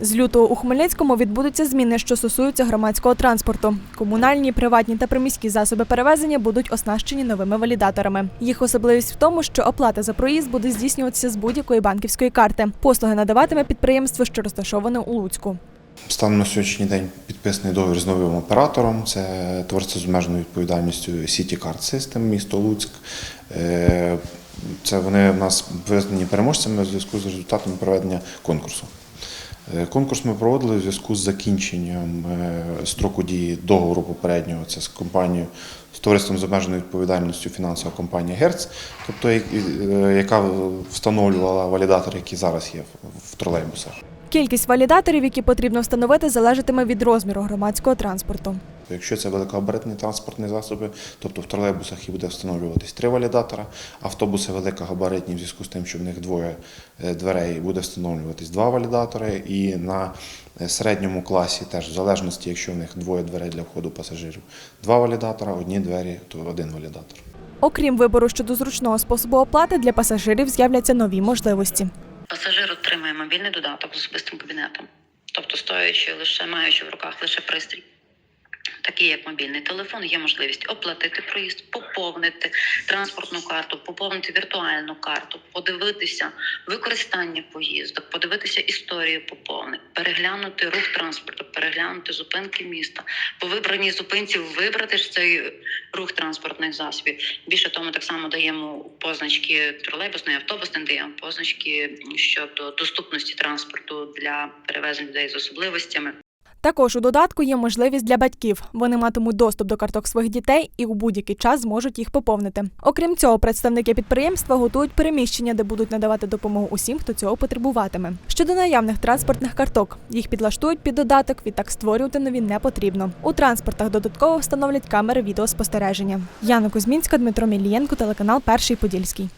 З лютого у Хмельницькому відбудуться зміни, що стосуються громадського транспорту. Комунальні, приватні та приміські засоби перевезення будуть оснащені новими валідаторами. Їх особливість в тому, що оплата за проїзд буде здійснюватися з будь-якої банківської карти. Послуги надаватиме підприємство, що розташоване у Луцьку. Станом на сьогоднішній день підписаний договір з новим оператором. Це товариство з обмеженою відповідальністю City Card System, місто Луцьк. Е, Це вони в нас визнані переможцями в зв'язку з результатами проведення конкурсу. Е, Конкурс ми проводили в зв'язку з закінченням е, строку дії договору попереднього. Це з компанією з товариством з обмеженою відповідальністю фінансова компанія Герц, тобто е, яка встановлювала валідатори, які зараз є в тролейбусах. Кількість валідаторів, які потрібно встановити, залежатиме від розміру громадського транспорту. Якщо це великогабаритні транспортні засоби, тобто в тролейбусах і буде встановлюватись три валідатора, автобуси великогабаритні в зв'язку з тим, що в них двоє е, дверей, буде встановлюватись два валідатори. І на е, середньому класі теж в залежності, якщо в них двоє дверей для входу пасажирів, два валідатора, одні двері, то один валідатор. Окрім вибору щодо зручного способу оплати, для пасажирів з'являться нові можливості. Пасажир отримує мобільний додаток з особистим кабінетом, тобто стоячи лише маючи в руках лише пристрій. Такий як мобільний телефон, є можливість оплатити проїзд, поповнити транспортну карту, поповнити віртуальну карту, подивитися використання поїздок, подивитися історію поповнень, переглянути рух транспорту, переглянути зупинки міста. По вибраній зупинці вибрати ж цей рух транспортних засобів. Більше тому так само даємо позначки тролейбусної, автобусної, даємо позначки щодо доступності транспорту для перевезень людей з особливостями. Також у додатку є можливість для батьків. Вони матимуть доступ до карток своїх дітей і у будь-який час зможуть їх поповнити. Окрім цього, представники підприємства готують переміщення, де будуть надавати допомогу усім, хто цього потребуватиме. Щодо наявних транспортних карток, їх підлаштують під додаток, відтак створювати нові не потрібно. У транспортах додатково встановлять камери відеоспостереження. Яна Кузьмінська, Дмитро Мілієнко, телеканал Перший Подільський.